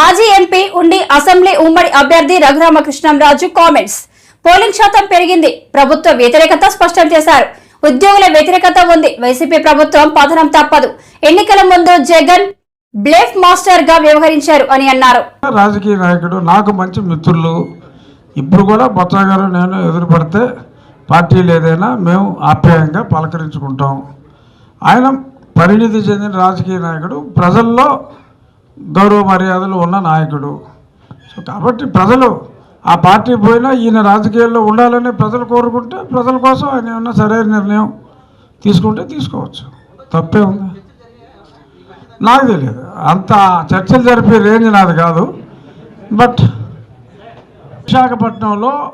మాజీ ఎంపీ ఉండి అసెంబ్లీ ఉమ్మడి అభ్యర్థి రఘురామకృష్ణంరాజు కామెంట్స్. పోలింగ్ శాతం పెరిగింది. ప్రభుత్వ వ్యతిరేకత స్పష్టం చేశారు. ఉద్యోగుల వ్యతిరేకత ఉంది. వైసీపీ ప్రభుత్వం పతనం తప్పదు. ఎన్నికల ముందు జగన్ బ్లేఫ్ మాస్టర్గా వ్యవహరించారు అని అన్నారు. రాజకీయ నాయకుడు నాకు మంచి మిత్రులు. ఇప్పుడు కూడా బొత్సగారు నేను ఎదురు పడితే పార్టీలు ఏదైనా మేము ఆప్యాయంగా పలకరించుకుంటాం. ఆయన పరిణితి చెందిన రాజకీయ నాయకుడు. ప్రజల్లో గౌరవ మర్యాదలు ఉన్న నాయకుడు. సో కాబట్టి ప్రజలు ఆ పార్టీ పోయినా ఈయన రాజకీయాల్లో ఉండాలని ప్రజలు కోరుకుంటే ప్రజల కోసం ఆయన ఏమన్నా సరైన నిర్ణయం తీసుకుంటే తీసుకోవచ్చు. తప్పే ఉంది. నాకు తెలియదు. అంత చర్చలు జరిపే రేంజ్ నాది కాదు. బట్ విశాఖపట్నంలో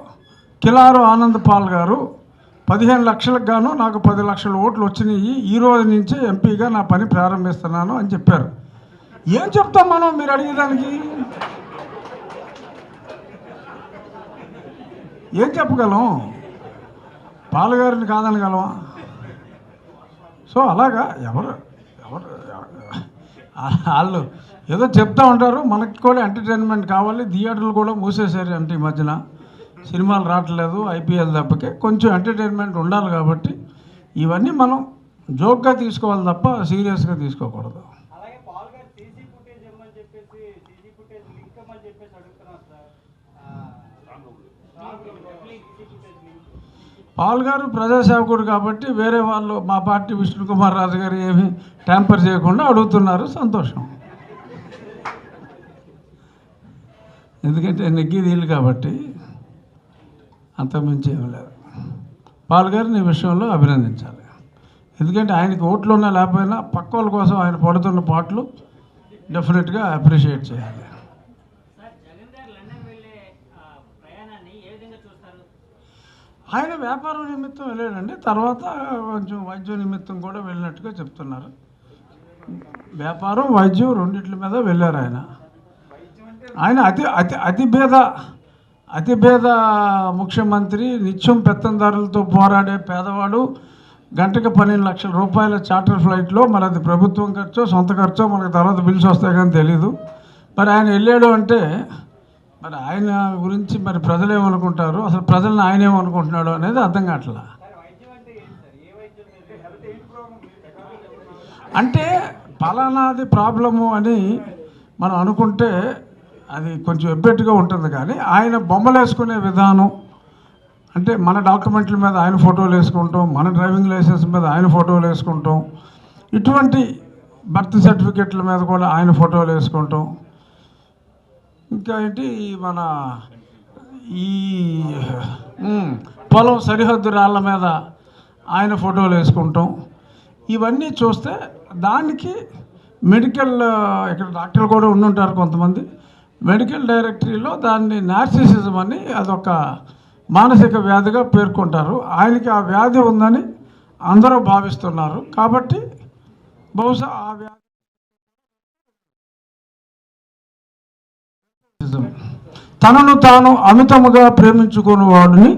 కిలారు ఆనంద్ పాల్ గారు పదిహేను లక్షలకు గాను నాకు పది లక్షల ఓట్లు వచ్చినాయి. ఈ రోజు నుంచి ఎంపీగా నా పని ప్రారంభిస్తున్నాను అని చెప్పారు. ఏం చెప్తాం మనం మీరు అడిగేదానికి? ఏం చెప్పగలం? పాలగారిని కాదనగలమా సో అలాగా ఎవరు ఎవరు వాళ్ళు ఏదో చెప్తా ఉంటారు. మనకి కూడా ఎంటర్టైన్మెంట్ కావాలి. థియేటర్లు కూడా మూసేశారు అంటే ఈ మధ్యన. సినిమాలు రావట్లేదు ఐపీఎల్ తప్పకే కొంచెం ఎంటర్టైన్మెంట్ ఉండాలి కాబట్టి ఇవన్నీ మనం జోక్గా తీసుకోవాలి తప్ప సీరియస్గా తీసుకోకూడదు. పాల్ గారు ప్రజాసేవకుడు కాబట్టి వేరే వాళ్ళు మా పార్టీ విష్ణుకుమార్ రాజు గారు ఏమీ ట్యాంపర్ చేయకుండా అడుగుతున్నారు. సంతోషం. ఎందుకంటే నెగ్గిది వీళ్ళు కాబట్టి అంతకుమించి ఏమి లేదు. పాల్ గారిని విషయంలో అభినందించాలి. ఎందుకంటే ఆయనకి ఓట్లు ఉన్నా లేకపోయినా పక్క వాళ్ళ కోసం ఆయన పడుతున్న పాటలు డెఫినెట్గా అప్రిషియేట్ చేయాలి సార్ జగన్ గారు లండన్ వెళ్ళే ఆ, ప్రయాణాన్ని ఏ విధంగా చూస్తారు ఆయన వ్యాపారం నిమిత్తం వెళ్ళాడండి. తర్వాత కొంచెం వైద్యం నిమిత్తం కూడా వెళ్ళినట్టుగా చెప్తున్నారు. వ్యాపారం వైద్యం రెండిట్ల మీద వెళ్ళారు ఆయన. ఆయన అతి అతి అతిభేద అతిభేద ముఖ్యమంత్రి నిత్యం పెత్తందారులతో పోరాడే పేదవాడు గంటకి పన్నెండు లక్షల రూపాయల చార్టర్ ఫ్లైట్లో మరి అది ప్రభుత్వం ఖర్చో సొంత ఖర్చో మనకు తర్వాత బిల్స్ వస్తాయి కానీ తెలీదు. మరి ఆయన వెళ్ళాడు అంటే మరి ఆయన గురించి మరి ప్రజలు ఏమనుకుంటారు? అసలు ప్రజల్ని ఆయన ఏమనుకుంటున్నాడు అనేది అర్థం కావట్లా? అంటే పలానాది ప్రాబ్లము అని మనం అనుకుంటే అది కొంచెం ఎబ్బెట్టుగా ఉంటుంది కానీ ఆయన బొమ్మలు వేసుకునే విధానం అంటే మన డాక్యుమెంట్ల మీద ఆయన ఫోటోలు వేసుకుంటాం మన డ్రైవింగ్ లైసెన్స్ మీద ఆయన ఫోటోలు వేసుకుంటాం ఇటువంటి బర్త్ సర్టిఫికెట్ల మీద కూడా ఆయన ఫోటోలు వేసుకుంటాం. ఇంకా ఏంటి మన ఈ పొలం సరిహద్దు రాళ్ళ మీద ఆయన ఫోటోలు వేసుకుంటాం. ఇవన్నీ చూస్తే దానికి మెడికల్ ఇక్కడ డాక్టర్లు కూడా ఉండుంటారు కొంతమంది. మెడికల్ డైరెక్టరీలో దాన్ని నార్సిసిజం అని అదొక మానసిక వ్యాధిగా పేర్కొంటారు. ఆయనకి ఆ వ్యాధి ఉందని అందరూ భావిస్తున్నారు. కాబట్టి బహుశా ఆ వ్యాధి తనను తాను అమితముగా ప్రేమించుకుని వాడిని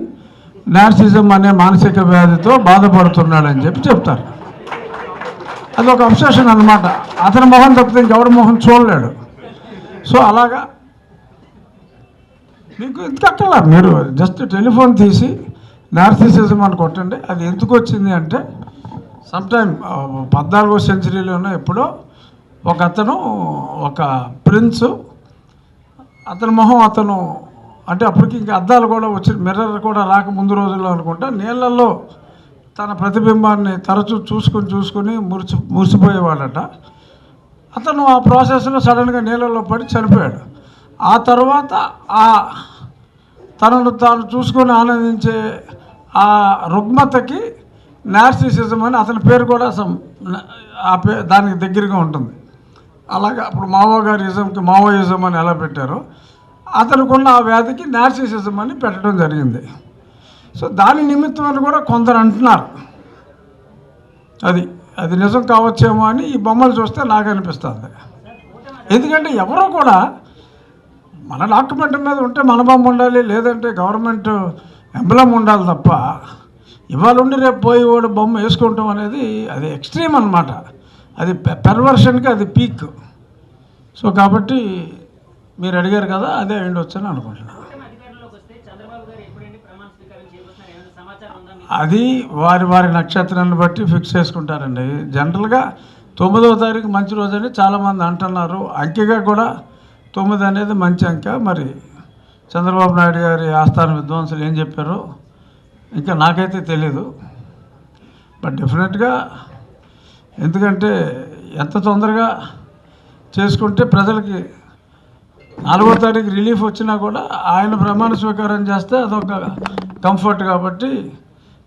నార్సిజం అనే మానసిక వ్యాధితో బాధపడుతున్నాడని చెప్పి చెప్తారు. అది ఒక అబ్సెషన్ అనమాట అతని మొహం తప్పితే ఇంకెవరి మొహం చూడలేడు. సో అలాగా మీకు ఇంతకట్టాల మీరు జస్ట్ టెలిఫోన్ తీసి నార్సిసిజం అని కొట్టండి. అది ఎందుకు వచ్చింది అంటే సమ్టైమ్ పద్నాలుగో సెంచరీలోనే ఎప్పుడో ఒక అతను ఒక ప్రిన్సు అతని మొహం అతను అంటే అప్పటికి ఇంకా అద్దాలు కూడా వచ్చి మిర్రర్ కూడా రాక ముందు రోజుల్లో అనుకుంటా నీళ్ళల్లో తన ప్రతిబింబాన్ని తరచూ చూసుకొని చూసుకొని మురిచి మురిసిపోయేవాడట. అతను ఆ ప్రాసెస్లో సడన్గా నీళ్ళల్లో పడి చనిపోయాడు. ఆ తర్వాత ఆ తనను తాను చూసుకొని ఆనందించే ఆ రుగ్మతకి నార్సిసిజం అని అతని పేరు కూడా ఆ పే దానికి దగ్గరగా ఉంటుంది. అలాగే అప్పుడు మావో గారిజంకి మావోయిజం అని ఎలా పెట్టారో అతనుకున్న ఆ వ్యాధికి నార్సిసిజం అని పెట్టడం జరిగింది. సో దాని నిమిత్తం అని కూడా కొందరు అంటున్నారు. అది అది నిజం కావచ్చేమో అని ఈ బొమ్మలు చూస్తే నాకు అనిపిస్తుంది. ఎందుకంటే ఎవరో కూడా మన డాక్యుమెంట్ మీద ఉంటే మన బొమ్మ ఉండాలి లేదంటే గవర్నమెంట్ ఎంబలం ఉండాలి తప్ప ఇవాళ ఉండి రేపు పోయి వాడు బొమ్మ వేసుకుంటాం అనేది అది ఎక్స్ట్రీమ్ అనమాట అది పెర్వర్షన్కి అది పీక్ సో కాబట్టి మీరు అడిగారు కదా అదే అయ్యుండొచ్చు అని అనుకుంటున్నాను అది వారి వారి నక్షత్రాన్ని బట్టి ఫిక్స్ చేసుకుంటారండి. జనరల్గా తొమ్మిదవ తారీఖు మంచి రోజు అని చాలామంది అంటున్నారు. అంకెగా కూడా తొమ్మిది అనేది మంచి అంకె. మరి చంద్రబాబు నాయుడు గారి ఆస్థాన విద్వాంసులు ఏం చెప్పారో? ఇంకా నాకైతే తెలీదు. బట్ డెఫినెట్గా ఎందుకంటే ఎంత తొందరగా చేసుకుంటే ప్రజలకి నాలుగో తారీఖు రిలీఫ్ వచ్చినా కూడా ఆయన ప్రమాణ స్వీకారం చేస్తే అదొక కంఫర్ట్ కాబట్టి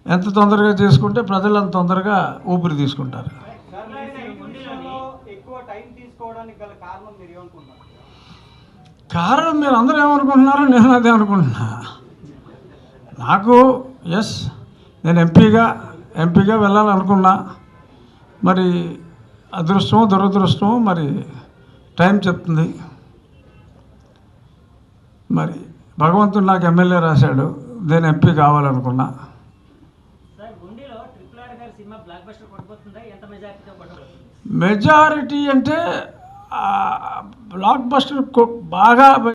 ఎంత తొందరగా చేసుకుంటే ప్రజలు అంత తొందరగా ఊపిరి తీసుకుంటారు. తీసుకోవడానికి కారణం మీరు అందరు కారణం మీరు అందరూ ఏమనుకుంటున్నారో నేను అదే అనుకుంటున్నా. నాకు ఎస్ నేను ఎంపీగా ఎంపీగా వెళ్ళాలనుకున్నా. మరి అదృష్టమో దురదృష్టమో మరి టైం చెప్తుంది. మరి భగవంతుడు నాకు ఎమ్మెల్యే రాశాడు. నేను ఎంపీ కావాలనుకున్నా. మెజారిటీ అంటే బ్లాక్ బస్టర్ బాగా